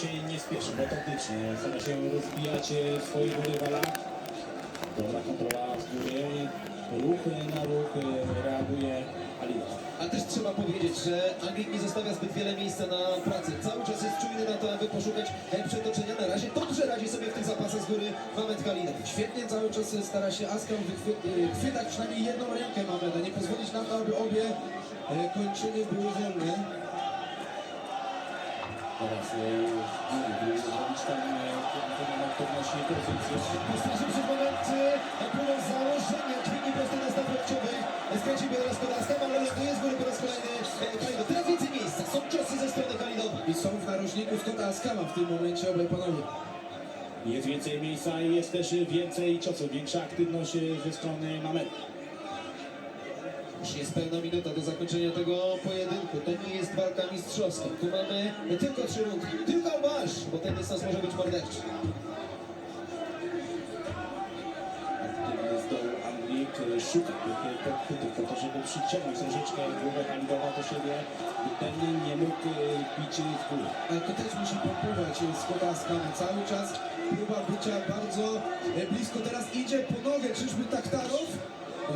się nie spieszy, metodycznie. Stara się rozbijać e, swojego rywala. Dobra kontrola z góry. Ruch na ruch e, reaguje Alina. A też trzeba powiedzieć, że Anglik nie zostawia zbyt wiele miejsca na pracę. Cały czas jest czujny na to, aby poszukać e, przetoczenia. Na razie dobrze radzi sobie w tych zapasach z góry Mamet Kalinow. Świetnie cały czas stara się Askam wychwy- y, chwytać przynajmniej jedną rękę Mameda, nie pozwolić na to, aby obie e, kończyny były wolne. Teraz e, Guru zrobić tam e, podnosi pozycję. Postarzy przed moment e, próbą założenia dźwigni prostej na staw łokciowej. Skręci biodra Skodaska, ale ląduje z góry po raz kolejny e, Kalinow. Teraz więcej miejsca. Są ciosy ze strony Kalinowa. I są w narożniku Askama w tym momencie obaj panowie. Jest więcej miejsca i jest też więcej ciosów, większa aktywność e, ze strony Mameda. Już jest pełna minuta do zakończenia tego pojedynku. To nie jest walka mistrzowska. Tu mamy tylko trzy rundy. Tylko masz, bo ten dystans może być morderczy. Z e, szuka tych e, podchwytów po to, żeby przyciągnąć troszeczkę głowę Halidowa do siebie, by ten nie mógł e, bić w górę. Ale to też musi pompować e, Scotta Askama. Cały czas próba bycia bardzo e, blisko. Teraz idzie po nogę, czyżby Taktarow?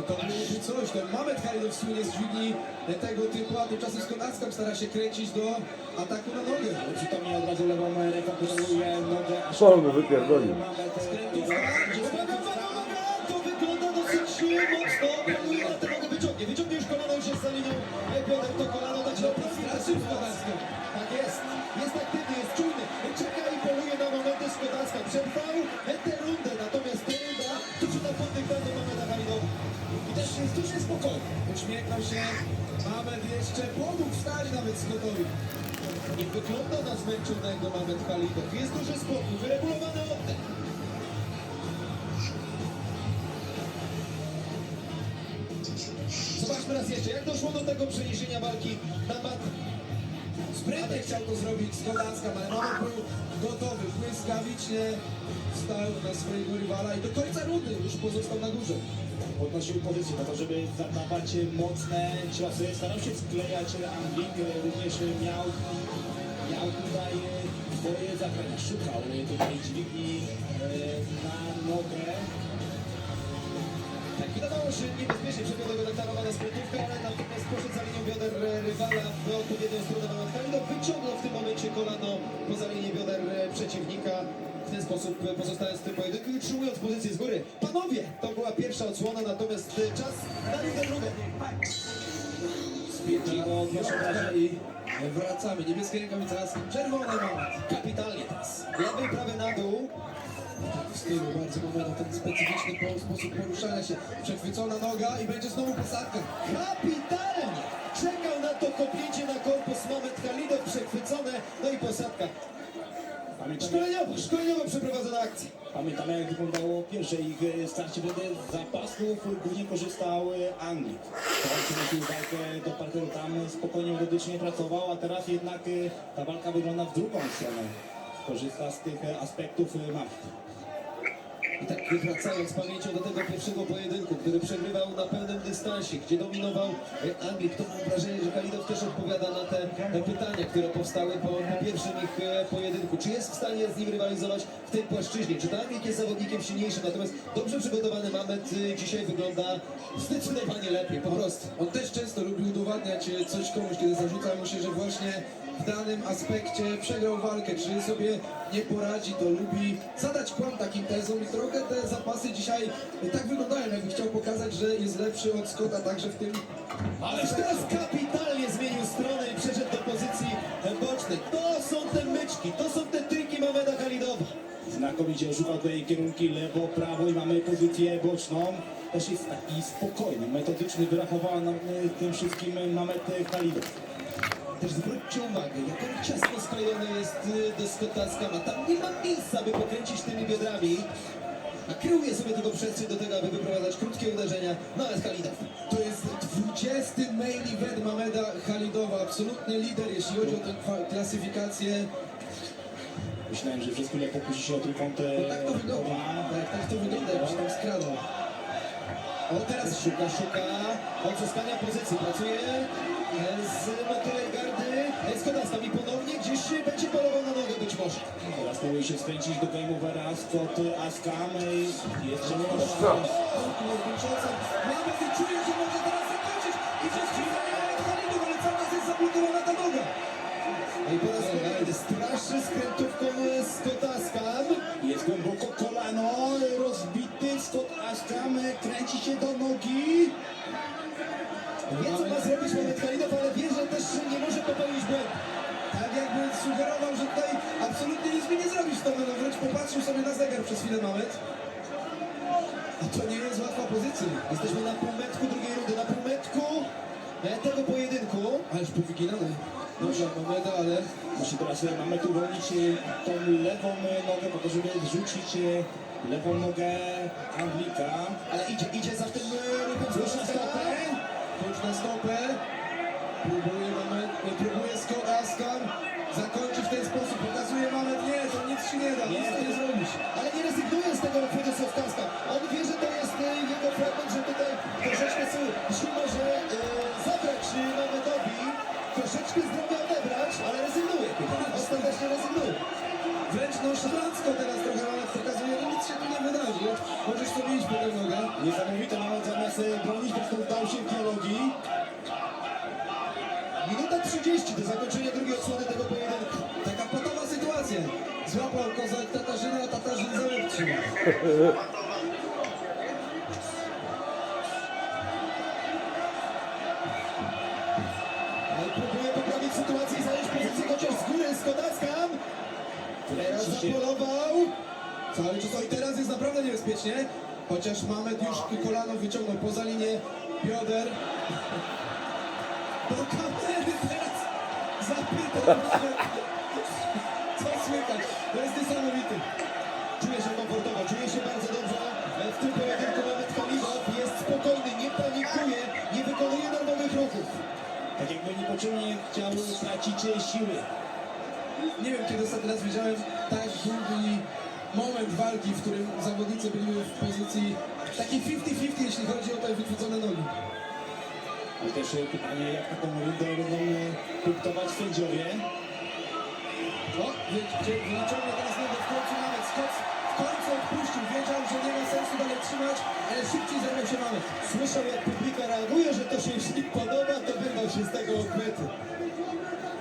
To byłoby coś, to Mamet Halidow słynie z dźwigni e, tego typu, a tymczasem Scott Askam stara się kręcić do ataku na nogę. Ale przytomnie od razu lewą ręką kontroluje nogę. Szol mu wypierdolił. To wygląda dosyć mocno. Planuje na tę nogę wyciągnie. Wyciągnie już kolano, już jest za linią. E, Bioder to kolano, tak się Stracił Scott Askam. Tak jest. Jest aktywny, spokojny. Uśmiechnął się. Mamet jeszcze pomógł wstać nawet Scottowi. Nie wygląda na zmęczonego Mamed Halidow. Jest duży spokój, wyregulowany oddech. Zobaczmy raz jeszcze, jak doszło do tego przeniesienia walki na mat. Sprytnie chciał to zrobić Skodaska, ale Mamet był gotowy. Błyskawicznie stał na swojego rywala i do końca rundy już pozostał na górze. Podnosił pozycję po to, żeby zadawać mocne ciosy. Starał się sklejać Anglik, również miał, miał tutaj swoje zagrania. Szukał tutaj dźwigni e, na nogę. Tak, wydawało się niebezpiecznie przebiegłego dektarowa na sprintówkę, ale natomiast poszedł za linią bioder e, rywala w odpowiednią stronę Halidow. Wyciągnął w tym momencie kolano poza linię bioder e, przeciwnika. Ten sposób e, pozostając w tym pojedynku i utrzymując pozycję z góry. Panowie, to była pierwsza odsłona, natomiast e, czas na rundę drugą. Spięciło w pierwszym razie I wracamy. Niebieskie rękawice Askam, czerwone Mamet. Kapitalnie teraz. Lewy prawy na dół. W stylu bardzo Mameda, ten specyficzny po- sposób poruszania się. Przechwycona noga i będzie znowu posadka. Kapitalnie! Czekał na to kopnięcie na korpus Mamed Halidow, przechwycone, no i posadka. Pamiętamy, Szkoleniowo, szkoleniowo przeprowadzona akcja. pamiętamy jak wyglądało pierwsze ich e, starcie, wtedy z zapasów głównie korzystał e, Anglik. Teraz przynosił walkę do parteru, tam spokojnie, medycznie pracował, a teraz jednak e, ta walka wygląda w drugą stronę. Korzysta z tych e, aspektów e. I tak wracając pamięcią do tego pierwszego pojedynku, który przegrywał na pełnym dystansie, gdzie dominował e, Anglik, to mam wrażenie, że Kalidow też odpowiada na te pytania, które powstały po pierwszym ich e, pojedynku. Czy jest w stanie z nim rywalizować w tej płaszczyźnie? Czy to Anglik jest zawodnikiem silniejszym? Natomiast dobrze przygotowany Mamet e, dzisiaj wygląda zdecydowanie lepiej, po prostu. On też często lubi udowadniać coś komuś, kiedy zarzuca mu się, że właśnie danym aspekcie przegrał walkę, czy sobie nie poradzi, to lubi zadać kłam takim tezom i trochę te zapasy dzisiaj tak wyglądają, jakby chciał pokazać, że jest lepszy od Scotta także w tym Ależ teraz kapitalnie zmienił stronę i przeszedł do pozycji e, bocznej. To są te myczki, to są te triki Mameda Halidowa. Znakomicie rzucał tutaj kierunki lewo, prawo i mamy pozycję boczną. Też jest taki spokojny, metodyczny, wyrachowany e, tym wszystkim Mamet Khalidow. Też zwróćcie uwagę, jak on ciasno sklejony jest y, do Scotta Skama. Tam nie ma miejsca, by pokręcić tymi biodrami. A kryuje sobie tylko przestrzeń do tego, aby wyprowadzać krótkie uderzenia. No ale Halidow. To jest 20 main event Mameda Halidowa, absolutny lider, jeśli chodzi o tę klasyfikację. Myślałem, że przez chwilę pokusi się o trójkąt No tak to wygląda, tak, tak to wygląda, jak się tam skradał. O teraz szuka, szuka odzyskania pozycji. Pracuje e, z motylej Scotta Skam i ponownie gdzieś będzie polował na nogę być może. Teraz próbuje się skręcić do game overa Scott Askam. Jeszcze nie ma Kończąca. Nawet czuje, że może teraz zakończyć. I przez chwilę Khalidów, ale cały czas jest zablokowana ta noga. I po raz kolejny straszy skrętówką Scotta Skam. Jest głęboko kolano, rozbity Scott Askam kręci się do nogi. Wie co ma zrobić Mamet Khalidow, ale wie, że też nie może popełnić błędu. Tak jakby sugerował, że tutaj absolutnie nic mi nie zrobisz to no wręcz popatrzył sobie na zegar przez chwilę nawet. A to nie jest łatwa pozycja. Jesteśmy na półmetku drugiej rundy, na półmetku e, tego pojedynku. Ależ powyginany. Dobrze, Mameda, ale Musi teraz e, mamy tu wolnić e, tą lewą nogę po to, żeby wrzucić e, lewą nogę Anglika. Ale idzie, idzie za tym ruchem Już na stopę. Próbuje nie próbuje Scott Askan. Zakończy w ten sposób. Pokazuje moment. Nie, to nic ci nie da. Nie. Nic to nie zrobisz. Ale nie rezygnuje z tego chwytu Sofkaska. On wie, że to jest e, jego fragment, że tutaj troszeczkę jeśli może e, zabrać e, Mamedowi, troszeczkę zdrowia odebrać, ale rezygnuje. Ostatecznie rezygnuje. Wręcz nonszalancko teraz trochę moment pokazuje. Nie wydarzy. Możesz sobie iść po tę nogę. Niesamowite nawet zamiast e, bronić, po prostu dał się w. Minuta 30 do zakończenia drugiej odsłony tego pojedynku. Taka patowa sytuacja. Złapał kozak Tatarzyna, a Tatarzyn zamek. Cały czas, i teraz jest naprawdę niebezpiecznie. Chociaż Mamet już kolano wyciągnął poza linię bioder. Do kamery teraz zapytał Mamet. Co słychać? To jest niesamowity. Czuje się komfortowo, czuje się bardzo dobrze. W tym pojedynku nawet Khalidow jest spokojny, nie panikuje, nie wykonuje darmowych ruchów. Tak jakby niepotrzebnie chciał tracić e, siły. Nie wiem, kiedy ostatni raz widziałem tak długi moment walki, w którym zawodnicy byli w pozycji takiej 50-50, jeśli chodzi o te wychwycone nogi. Ale też e, pytanie, jak taką rundę będą e, punktować sędziowie. O, wy- wy- wyciągnie teraz nogę w końcu nawet Scott w końcu odpuścił, wiedział, że nie ma sensu dalej trzymać, ale szybciej zerwał się nawet. Słyszał jak publika reaguje, że to się już nie podoba, to wyrwał się z tego ochwytu.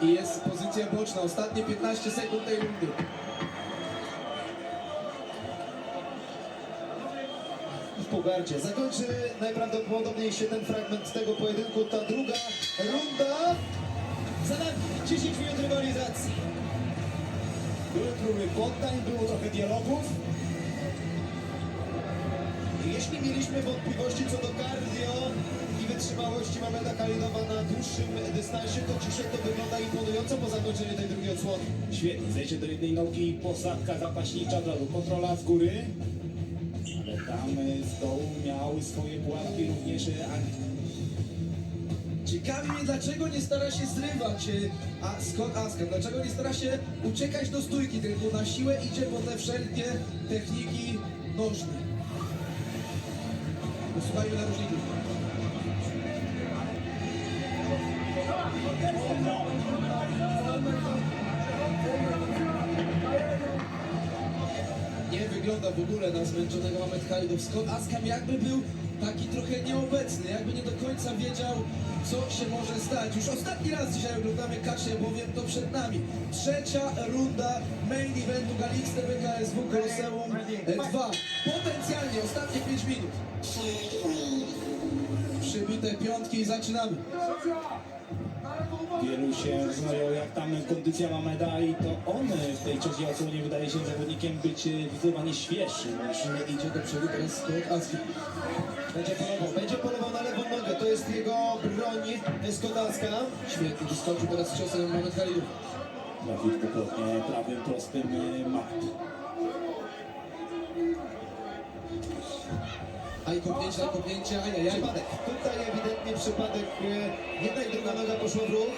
I jest pozycja boczna, ostatnie 15 sekund tej rundy. Pogardzie. Zakończy najprawdopodobniej się ten fragment tego pojedynku. Ta druga runda za nami. 10 minut rywalizacji. Były próby poddań, było trochę dialogów. Jeśli mieliśmy wątpliwości co do cardio i wytrzymałości Mameda Khalidowa na dłuższym dystansie, to dzisiaj to wygląda imponująco po zakończeniu tej drugiej odsłony. Świetnie, zejście do jednej nogi, posadka zapaśnicza, od kontrola z góry. Swoje pułapki również e, Anglik. Ciekawi mnie, dlaczego nie stara się zrywać e, a Scott Askan, dlaczego nie stara się uciekać do stójki, tylko na siłę idzie po te wszelkie techniki nożne. Posłuchajmy narożników. Nie wygląda w ogóle na zmęczonego Mamet Khalidow. Scott Askam jakby był taki trochę nieobecny, jakby nie do końca wiedział, co się może stać. Już ostatni raz dzisiaj oglądamy Kaszę, bowiem to przed nami. Trzecia runda main eventu Galix TV KSW Koloseum 2. Potencjalnie ostatnie 5 minut. Przybite piątki i zaczynamy. Wielu się zastanawiało, jak tam kondycja Mameda i to on w tej trzeciej odsłonie wydaje się zawodnikiem być e, zdecydowanie świeższym. Ale idzie do przodu teraz Scott Askam. Będzie polował, będzie polował na lewą nogę, to jest jego broń Skodaska. Świetnie, wyskoczył teraz ciosem Mamet Khalidow. Trafił dwukrotnie prawym, prostym e, mat. A i kopnięcie na kopnięcie, ajajaj. Przypadek, tutaj ewidentnie przypadek, jedna i druga noga poszła w ruch.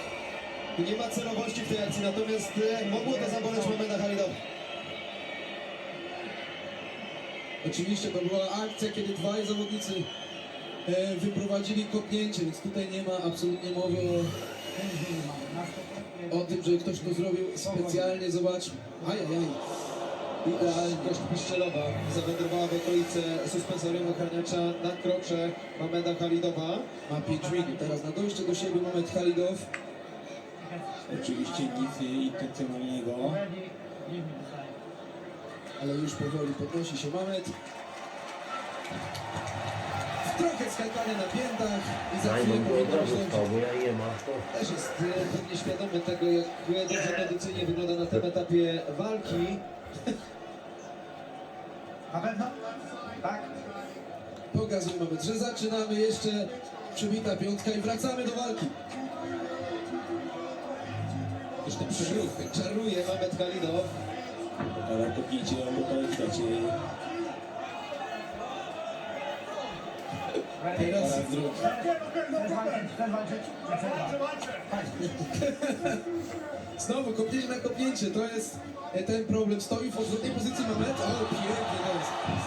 Nie ma celowości w tej akcji, natomiast e, mogło to zaboleć Mameda Khalidowa. Oczywiście to była akcja, kiedy dwaj zawodnicy e, wyprowadzili kopnięcie, więc tutaj nie ma absolutnie mowy o o tym, że ktoś to zrobił specjalnie, zobacz. Ajajaj. Idealnie kość piszczelowa zawędrowała w okolice suspensorium ochraniacza na krocze Mameda Halidowa. Ma 5 minut. Teraz na dojście do siebie Mamet Halidow. Oczywiście nic intencyjnego. ale już powoli podnosi się Mamet. Trochę skakania na piętach i za chwilę. Też jest e, pewnie świadomy tego, jak dobrze tradycyjnie wygląda na tym etapie walki. Na pewno? Tak? Pokazuje Mamet, że zaczynamy jeszcze przybita piątka i wracamy do walki. Ten przywrót czaruje Mamed Halidow. Ale kopnięcie to Teraz? Chcesz walczyć? znowu kopnięcie na kopnięcie, to jest e, ten problem. Stoi w odwrotnej pozycji Mamet. O, pięknie to jest. I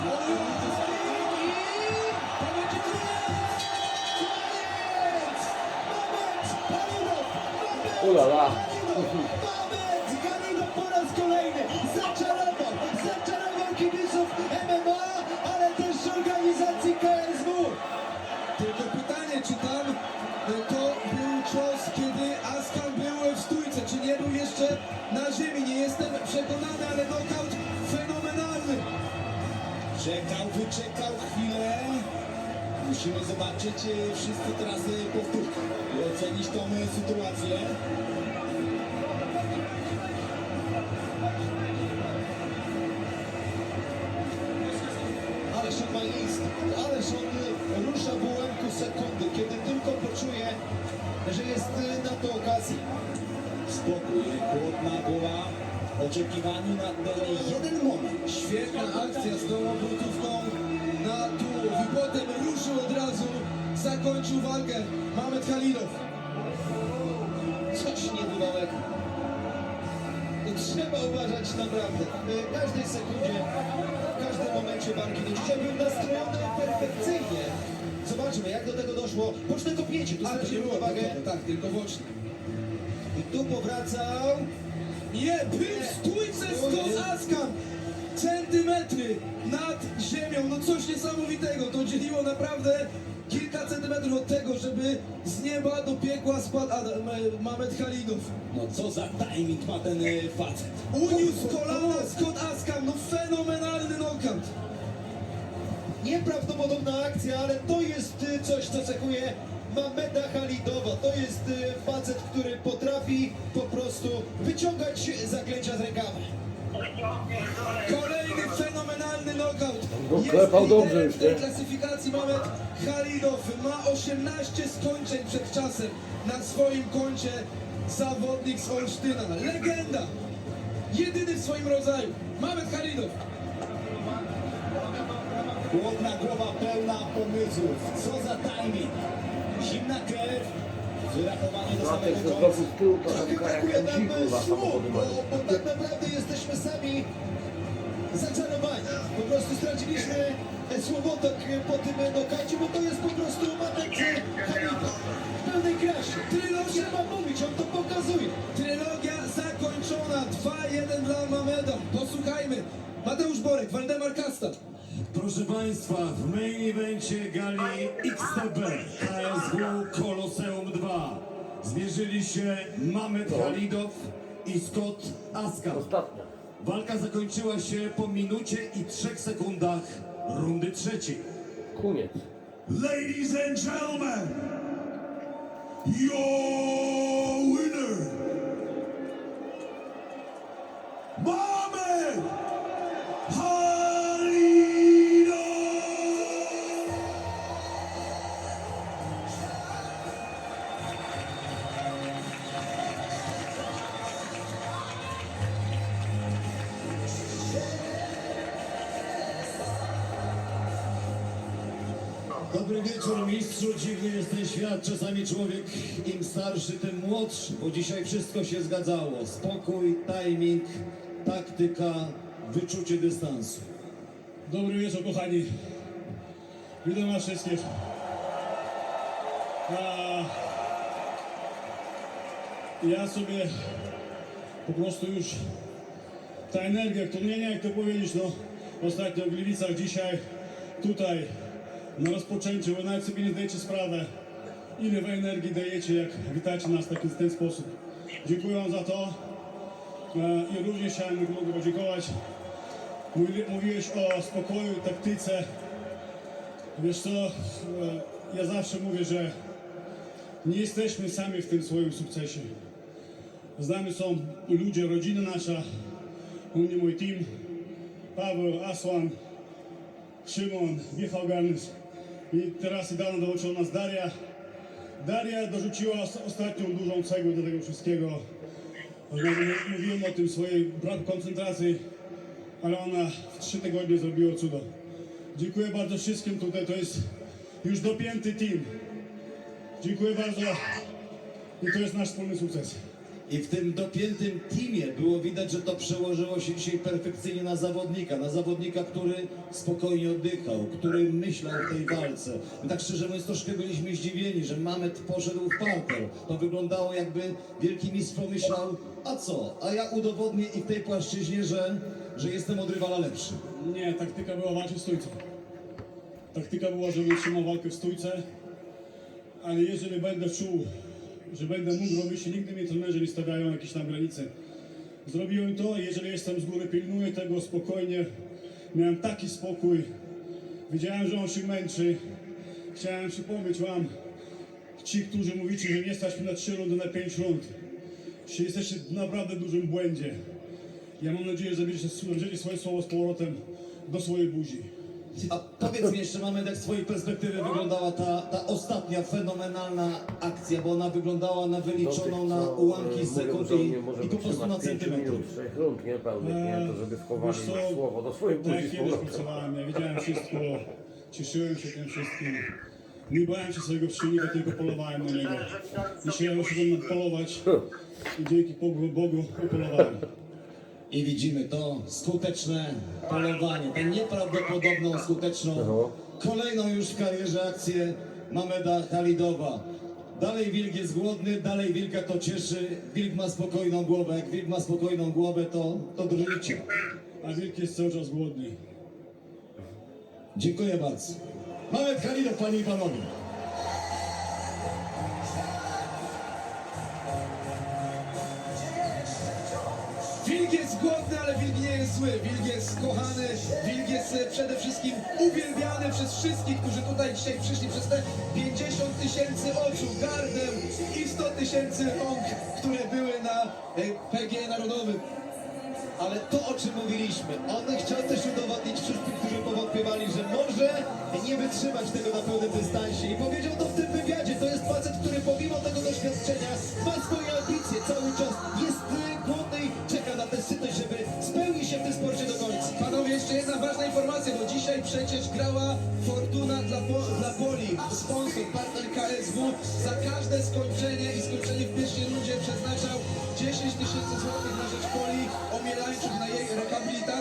to będzie koniec! Koniec! Mamet Halidow! Mamet Ulala. Halidow po raz kolejny zaczarował, Musimy zobaczyć e, wszyscy teraz e, powtórkę i ocenić tą sytuację. Ależ on ma instynkt, ależ on rusza w ułamku sekundy, kiedy tylko poczuje, że jest na to okazji. Spokój, chłodna głowa, oczekiwanie na ten jeden moment. Świetna akcja z tą obrotówką na tułów i potem ruszył od razu, zakończył walkę Mamet Halilow. Coś niebywałego. Trzeba uważać naprawdę. W każdej sekundzie, w każdym momencie walki. No dzisiaj był nastrojony perfekcyjnie. Zobaczmy, jak do tego doszło. Boczne kopnięcie, tu było uwagę. tak, tylko bocznie. I tu powracał. Nie, był w stójce z! Centymetry nad ziemią, coś niesamowitego. To dzieliło naprawdę kilka centymetrów od tego, żeby z nieba do piekła spadł Adam, e, Mamet Halidow. No co za timing ma ten e, facet. Uniósł kolana Scott Askan, no fenomenalny knockout. Nieprawdopodobna akcja, ale to jest y, coś, co cechuje Mameda Halidowa. To jest y, facet, który potrafi po prostu wyciągać zaklęcia z rękawa. Kolejny fenomenalny knockout. No, klepał dobrze już, w tej nie? klasyfikacji Mamet Halidow ma 18 skończeń przed czasem na swoim koncie zawodnik z Olsztyna. Legenda! Jedyny w swoim rodzaju. Mamet Halidow. Chłodna głowa pełna pomysłów. Co za timing. Zimna krew. Wyrachowanie do a samego ten co końca. zrobił z tyłu, to tam jak MC kurwa samochody tak naprawdę jesteśmy sami zaczarowani. Po prostu straciliśmy e, słowotok e, po tym nokaucie, bo to jest po prostu Mamet Halidow. W pełnej krasie. Trylogia ma mówić, on to pokazuje. Trylogia zakończona. 2-1 dla Mameda. Posłuchajmy. Mateusz Borek, Waldemar Kasta. Proszę Państwa, w main evencie gali XTB KSW Koloseum 2 zmierzyli się Mamet Halidow i Scott Askar. Ostatnia. Walka zakończyła się po minucie i trzech sekundach rundy trzeciej. Koniec. Ladies and gentlemen, your Dobry wieczór mistrzu, dziwny jest ten świat, czasami człowiek im starszy, tym młodszy, bo dzisiaj wszystko się zgadzało. Spokój, timing, taktyka, wyczucie dystansu. Dobry wieczór, kochani. Witam was wszystkich. A... ja sobie po prostu już ta energia, którą nie, nie jak to powiedzieć, no ostatnio w Gliwicach, dzisiaj tutaj na rozpoczęciu, wy nawet sobie nie zdajecie sprawę, ile wy energii dajecie, jak witacie nas w taki, w ten sposób. Dziękuję wam za to e, i również chciałem mogę podziękować. Mówi- Mówiłeś o spokoju, taktyce. Wiesz co, e, ja zawsze mówię, że nie jesteśmy sami w tym swoim sukcesie. Z nami są ludzie, rodzina nasza, u mnie mój team, Paweł, Asłan, Szymon, Michał Garnys i teraz niedawno dołączyła nas Daria. Daria dorzuciła os- ostatnią dużą cegłę do tego wszystkiego. Mówiłem o tym swojej braku koncentracji, ale ona w trzy tygodnie zrobiła cudo. Dziękuję bardzo wszystkim tutaj, to jest już dopięty team. Dziękuję bardzo i to jest nasz wspólny sukces. I w tym dopiętym teamie było widać, że to przełożyło się dzisiaj perfekcyjnie na zawodnika. Na zawodnika, który spokojnie oddychał, który myślał w tej walce. My tak szczerze mówiąc troszkę byliśmy zdziwieni, że Mamet poszedł w parter. To wyglądało jakby wielki mistrz pomyślał, a co? A ja udowodnię i w tej płaszczyźnie, że, że jestem od rywala lepszy. Nie, taktyka była walki w stójce. Taktyka była, żeby trzymał walkę w stójce, ale jeżeli będę czuł, że będę mógł robić, nigdy mnie trenerzy nie stawiają jakieś tam granice. Zrobiłem to, jeżeli jestem z góry, pilnuję tego spokojnie. Miałem taki spokój. Wiedziałem, że on się męczy. Chciałem przypomnieć wam, ci, którzy mówicie, że nie stać na 3 rundy, na 5 rund. Że jesteście w naprawdę dużym błędzie. Ja mam nadzieję, że będziecie wzięli swoje słowo z powrotem do swojej buzi. A powiedz mi jeszcze, jak z twojej perspektywy wyglądała ta, ta ostatnia fenomenalna akcja, bo ona wyglądała na wyliczoną na ułamki Mówią, sekund i, i po prostu na trzech rund, nie pełnych, nie? To żeby schowali Wiesz co, słowo do swojej Tak buzi jak z kiedyś powrotem. pracowałem, ja wiedziałem wszystko, cieszyłem się tym wszystkim. Nie bałem się swojego przeciwnika, tylko polowałem na niego. Dzisiaj ja muszę polować i dzięki Bogu, Bogu upolowałem. I widzimy to skuteczne polowanie, tę nieprawdopodobną, skuteczną, kolejną już w karierze akcję Mameda Halidowa. Dalej wilk jest głodny, dalej wilka to cieszy, wilk ma spokojną głowę, jak wilk ma spokojną głowę, to, to drżycie. A wilk jest cały czas głodny. Dziękuję bardzo. Mamed Halidow, panie i panowie. Wilk jest głodny, ale wilk nie jest zły. Wilk jest kochany, wilk jest e, przede wszystkim uwielbiany przez wszystkich, którzy tutaj dzisiaj przyszli, przez te 50 tysięcy oczu, gardeł i 100 tysięcy rąk, które były na e, PG Narodowym. Ale to, o czym mówiliśmy, on chciał też udowodnić wszystkim, którzy powątpiewali, że może nie wytrzymać tego na pełnym dystansie. I powiedział to w tym wywiadzie. To jest facet, który pomimo tego doświadczenia ma swoje ambicje. Cały czas jest głodny i czeka na tę sytość, żeby spełnić się w tym sporcie do końca. Panowie, jeszcze jedna ważna informacja, bo dzisiaj przecież grała Fortuna dla, dla Poli, sponsor, partner KSW. Za każde skończenie i skończenie w pierwszej rundzie przeznaczał 10 tysięcy złotych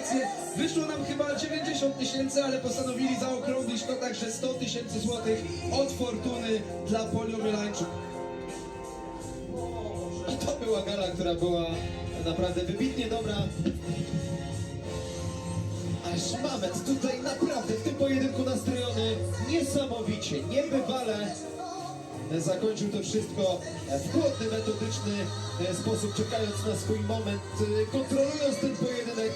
rehabilitację. Wyszło nam chyba 90 tysięcy, ale postanowili zaokrąglić to także 100 tysięcy złotych od Fortuny dla Poli Omielańczuk. A to była gala, która była naprawdę wybitnie dobra. Aż Mamet tutaj naprawdę w tym pojedynku nastrojony niesamowicie, niebywale zakończył to wszystko w chłodny, metodyczny e, sposób, czekając na swój moment, e, kontrolując ten pojedynek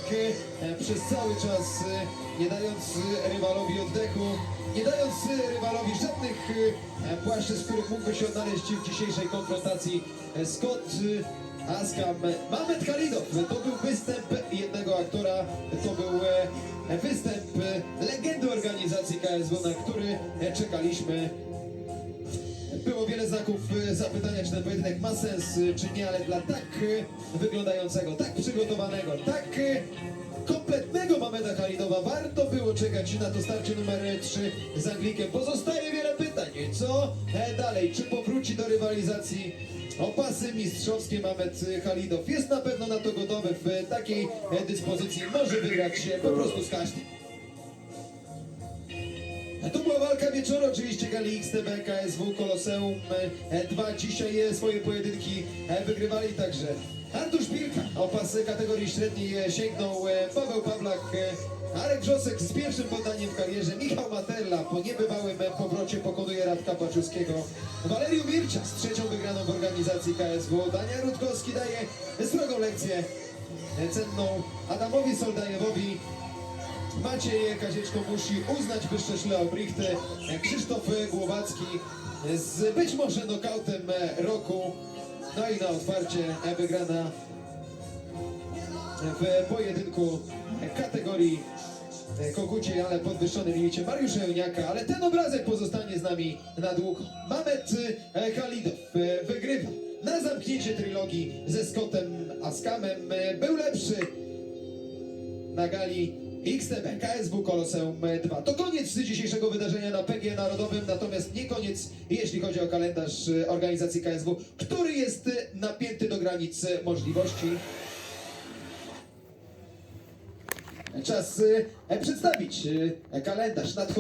e, przez cały czas, e, nie dając e, rywalowi oddechu, nie dając e, rywalowi żadnych e, płaszczyzn, w których mógłby się odnaleźć w dzisiejszej konfrontacji. E, Scott e, Askam, Mamet Khalidow, to był występ jednego aktora, to był e, występ e, legendy organizacji KSW, na który e, czekaliśmy było wiele znaków e, zapytania, czy ten pojedynek ma sens, e, czy nie, ale dla tak e, wyglądającego, tak przygotowanego, tak kompletnego Mameda Halidowa warto było czekać na to starcie numer 3 z Anglikiem. Pozostaje wiele pytań. Co dalej? Czy powróci do rywalizacji o pasy mistrzowskie Mamed Halidow? Jest na pewno na to gotowy w takiej dyspozycji. Może wygrać się po prostu z każdym. To była walka wieczoru, oczywiście gali XTB, KSW, Koloseum e, 2. Dzisiaj e, swoje pojedynki e, wygrywali także Artur Szpilka, o pas kategorii średniej e, sięgnął e, Paweł Pawlak, e, Arek Wrzosek z pierwszym poddaniem w karierze, Michał Matella po niebywałym e, powrocie pokonuje Radka Paczuskiego, Waleriu Mircza z trzecią wygraną w organizacji KSW, Daniel Rutkowski daje strogą lekcję e, cenną Adamowi Soldajewowi, Maciej Kazieczko musi uznać wyższe Szleobrichty. Krzysztof Głowacki z być może nokautem roku. No i na otwarcie wygrana w pojedynku kategorii koguciej, ale podwyższonym limicie Mariusza Euniaka, ale ten obrazek pozostanie z nami na długo. Mamet Khalidow wygrywa na zamknięcie trylogii ze Scottem Askamem. Był lepszy na gali XTB KSW Koloseum 2. To koniec dzisiejszego wydarzenia na PG Narodowym, natomiast nie koniec, jeśli chodzi o kalendarz e, organizacji KSW, który jest e, napięty do granic e, możliwości. Czas przedstawić kalendarz nadchodzący.